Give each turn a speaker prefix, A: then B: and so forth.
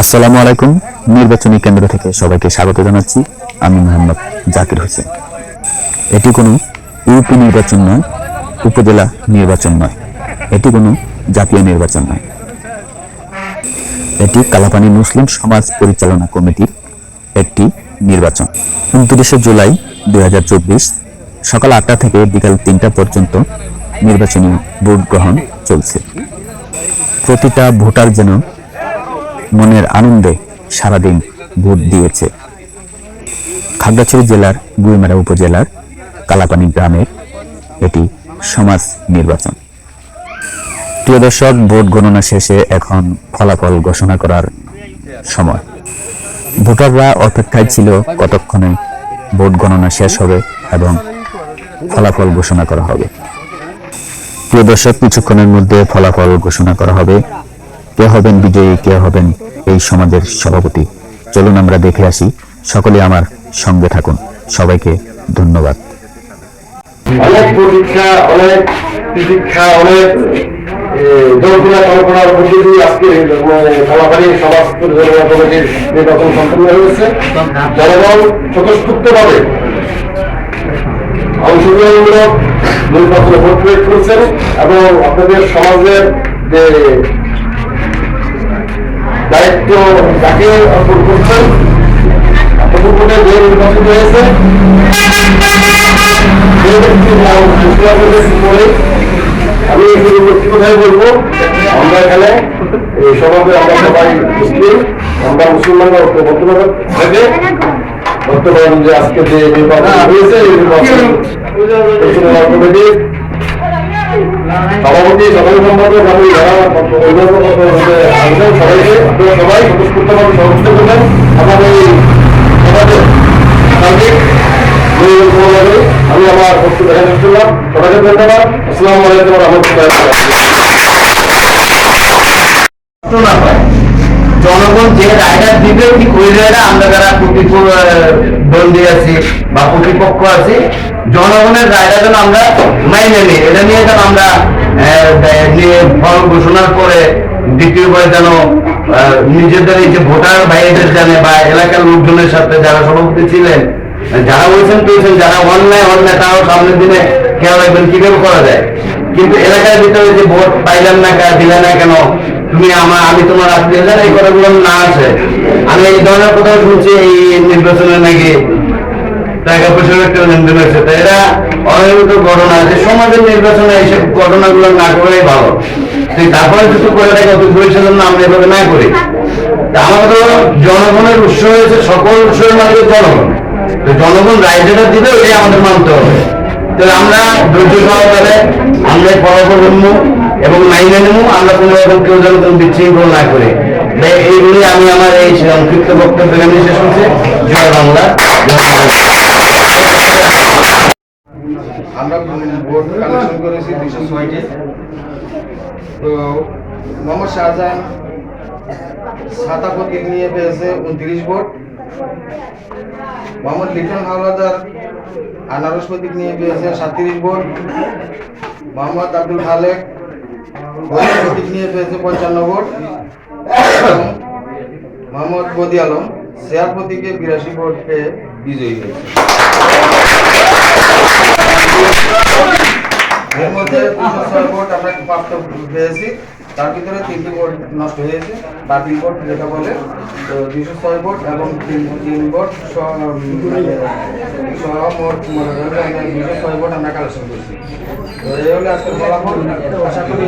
A: আসসালামু আলাইকুম। নির্বাচনী কেন্দ্র থেকে সবাইকে স্বাগত জানাচ্ছি। আমি মোহাম্মদ জাকির হোসেন। এটি কোনো ইউপি নির্বাচন নয়, উপজেলা নির্বাচন নয়। এটি কোনো জাতীয় নির্বাচন নয়। এটি কালাপানি মুসলিম সমাজ পরিচালনা কমিটির একটি নির্বাচন। উনত্রিশে জুলাই দু হাজার চব্বিশ সকাল আটটা থেকে বিকাল তিনটা পর্যন্ত নির্বাচনী ভোট গ্রহণ চলছে। প্রতিটা ভোটার যেন মনের আনন্দে সারাদিন ভোট দিয়েছে। খাগড়াছড়ি জেলার গুইমারা উপজেলার কালাপানি গ্রামের এটি সমাজ নির্বাচন। প্রিয় দর্শক, ভোট গণনা শেষে এখন ফলাফল ঘোষণা করার সময়। ভোটাররা অপেক্ষায় ছিল কতক্ষণে ভোট গণনা শেষ হবে এবং ফলাফল ঘোষণা করা হবে। প্রিয় দর্শক, কিছুক্ষণের মধ্যে ফলাফল ঘোষণা করা হবে। কে হবেন বিজয়ী, কে হবেন এই সমাজের সভাপতি? চলুন আমরা দেখে আসি। সকলে আমার সঙ্গে থাকুন। সবাইকে ধন্যবাদ।
B: অনেক প্রতীক্ষা অনেক প্রতীক্ষা, অনেক কল্পনার মধ্যে দিয়ে আজকে সমাজ পরিচালনা কমিটির নির্বাচন সম্পন্ন হয়েছে। জনগণ স্বতঃস্ফূর্ত ভাবে অংশগ্রহণমূলক নির্বাচনে ভোট করেছেন এবং আপনাদের সমাজের যে দায়িত্ব যাকে অর্পণ করছেন। আপনাদের মধ্যে যে হয়েছে আমি শুধু ব্যক্তিগতভাবে বলব আমরা এখানে এই সমাজে আমরা সবাই মুসলিম আমরা মুসলমানরা বর্তমানে থেকে বর্তমান যে আজকে যে নির্বাচন হয়েছে এই নির্বাচন সভাপতি সাধারণ সম্পাদক আমি যারা সবাইকে আপনারা সবাই স্বতঃস্ফূর্তভাবে সহযোগিতা করবেন। আমাদের এই সমাজের
C: জনগণ যে রায়টা দিবে ওই রায়টা আমরা যারা প্রতিদ্বন্দ্বী আছি বা প্রতিপক্ষ আছি, জনগণের রায়টা যেন আমরা মাইনে নিই। এটা নিয়ে যেন আমরা ফল ঘোষণার পরে দ্বিতীয়বার যেন নিজেদের এই যে ভোটার ভাইদের জানে বা এলাকার লোকজনের সাথে যারা সভাপতি ছিলেন যারা বলছেন পেয়েছেন, যারা অন্যায় অন্যায়, তারাও সামনের দিনে খেয়াল রাখবেন কীভাবে করা যায়। কিন্তু এলাকার ভিতরে যে ভোট পাইলাম না কেন দিলে না কেন, তুমি আমার, আমি তোমার আত্মীয় জান এই কথাগুলো না আছে, আমি এই ধরনের কথা শুনছি এই নির্বাচনে নাকি টাকা পয়সার একটা লেনদেন হয়েছে। তো এরা অনিয়মিত ঘটনা, যে সমাজের নির্বাচনে এইসব ঘটনাগুলো না করাই ভালো। তারপরে যদি করে থাকে, অত পরিষদের জন্য আমরা এভাবে না করি। আমাদের জনগণের উৎস হয়েছে সকল উৎসের মালিক জনগণ। তো জনগণ রায় যেটা দিবে ওটাই আমাদের মানতে হবে। তো আমরা ধৈর্য সহকারে আমরা ফলাফল নেব এবং মাইনে নেব, আমরা কোনো রকম কেউ যেন কোনো বিশৃঙ্খল না করি। এইগুলি আমি আমার এই সংক্ষিপ্ত বক্তব্য এখানে শেষ করছি। জয় বাংলা
D: আমরা ভোট কালেকশন করেছি দুশো ছয়টি। তো মোহাম্মদ শাহজাহান সাতা প্রতীক নিয়ে পেয়েছে উনত্রিশ ভোট। মোহাম্মদ লিটন হাওলাদার, আনারস প্রতীক নিয়ে পেয়েছে সাতত্রিশ ভোট। মোহাম্মদ আব্দুল খালেক প্রতীক নিয়ে পেয়েছে পঞ্চান্ন ভোট। মোহাম্মদ বদি আলম, শেয়ার প্রতীকে বিরাশি ভোট পেয়ে বিজয়ী হয়েছে। এর মধ্যে দুশো ছয় ভোট আমরা প্রাপ্ত পেয়েছি। তার ভিতরে তিনটি বোর্ড নষ্ট হয়েছে বাতিল বোর্ড যেটা বলে দুশো ছয় বোর্ড এবং তিন তিন বোর্ড সহ মানে মনে করেন দুশো ছয় বোর্ড আমরা কালেকশন করছি। তো এই হলে আজকের ফলাফল। আশা করি